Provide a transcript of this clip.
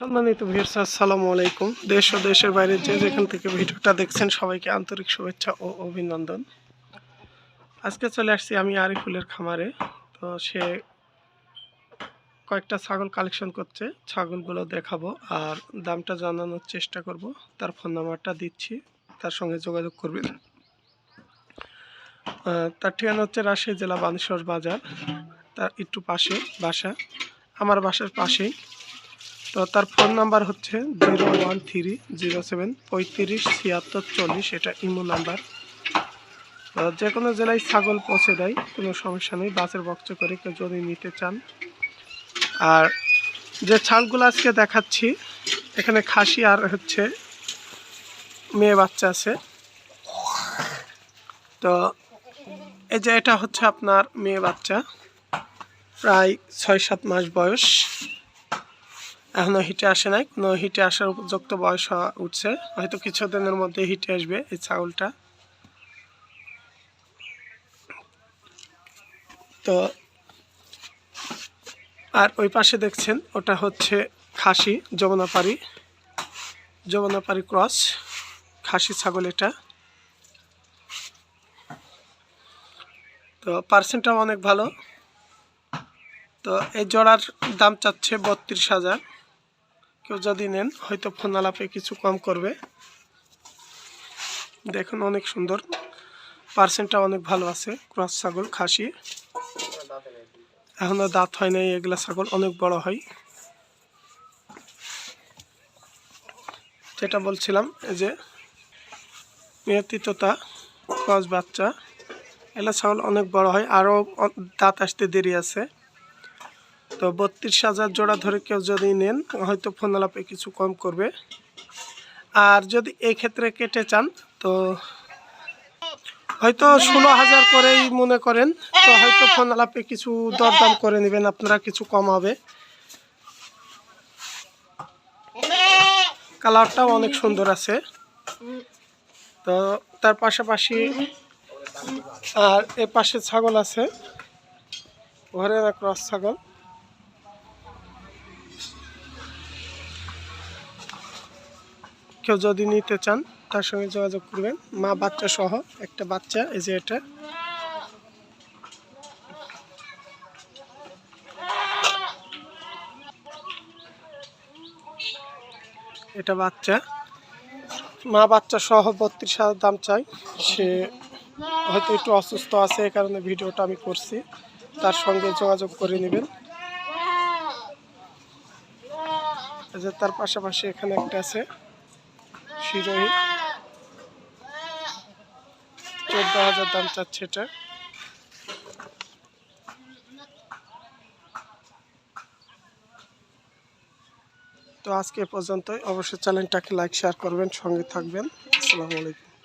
সম্মানিত ভিউয়ার্স, আসসালামু আলাইকুম। দেশ ও দেশের বাইরে যে যেখান থেকে ভিডিওটা দেখছেন, সবাইকে আন্তরিক শুভেচ্ছা ও অভিনন্দন। আজকে চলে আসছি আমি আরিফুলের খামারে। তো সে কয়েকটা ছাগল কালেকশন করছে, ছাগলগুলো দেখাবো আর দামটা জানানোর চেষ্টা করব। তার ফোন নাম্বারটা দিচ্ছি, তার সঙ্গে যোগাযোগ করবেন। তার ঠিকানা হচ্ছে রাজশাহী জেলা বানেশ্বর বাজার। তার একটু পাশে বাসা। আমার বাসার পাশেই। তো তার ফোন নাম্বার হচ্ছে zero one three zero seven পঁয়ত্রিশ ছিয়াত্তর চল্লিশ, এটা ইমো নাম্বার যে কোনো জেলায় ছাগল পৌঁছে দেয়, কোনো সমস্যা নেই, বাসের বক্স করে কেউ যদি নিতে চান। আর যে ছাগলগুলো আজকে দেখাচ্ছি, এখানে খাসি আর হচ্ছে মেয়ে বাচ্চা আছে। তো এই যে এটা হচ্ছে আপনার মেয়ে বাচ্চা, প্রায় ছয় সাত মাস বয়স। এখনও হিটে আসে নাই। কোনো হিটে আসার উপযুক্ত বয়স উঠছে। হয়তো কিছুদিনের মধ্যে হিটে আসবে এই ছাগলটা তো আর ওই পাশে দেখছেন, ওটা হচ্ছে খাসি, যমুনাপাড়ি যমুনাপাড়ি ক্রস, খাসি ছাগল এটা। তো পার্সেন্টটাও অনেক ভালো। তো এই জোড়ার দাম চাচ্ছে বত্রিশ হাজার। কেউ যদি নেন, হয়তো ফোন আলাপে কিছু কম করবে। দেখুন, অনেক সুন্দর। পার্সেন্টটা অনেক ভালো আছে, ক্রস ছাগল, খাসি। এখনও দাঁত হয় নাই, এগুলা ছাগল অনেক বড় হয়। যেটা বলছিলাম, এই যে মেয়তি তোতা ক্রস বাচ্চা। এগুলা ছাগল অনেক বড় হয় আরও দাঁত আসতে দেরি আছে। তো বত্রিশ হাজার জোড়া ধরে কেউ যদি নেন, হয়তো ফোন আলাপে কিছু কম করবে। আর যদি এই ক্ষেত্রে কেটে চান, তো হয়তো ষোলো হাজার করেই মনে করেন, তো হয়তো ফোন আলাপে কিছু দরদাম করে নেবেন, আপনারা কিছু কম হবে। কালারটাও অনেক সুন্দর আছে। তো তার পাশাপাশি, আর এ পাশে ছাগল আছে, ঘরের ক্রস ছাগল। কেউ যদি নিতে চান, তার সঙ্গে যোগাযোগ করবেন। মা বাচ্চা সহ একটা বাচ্চা, এই যে এটা। এটা বাচ্চা। মা বাচ্চা সহ বত্রিশ হাজার দাম চাই। সে হয়তো একটু অসুস্থ আছে, এই কারণে ভিডিওটা আমি করছি। তার সঙ্গে যোগাযোগ করে নেবেন। তার পাশাপাশি এখানে একটা আছে। চোদ্দ হাজার দাম চাচ্ছে এটা। তো আজকে পর্যন্তই। অবশ্যই চ্যানেলটাকে লাইক, শেয়ার করবেন, সঙ্গে থাকবেন। আসসালামু আলাইকুম।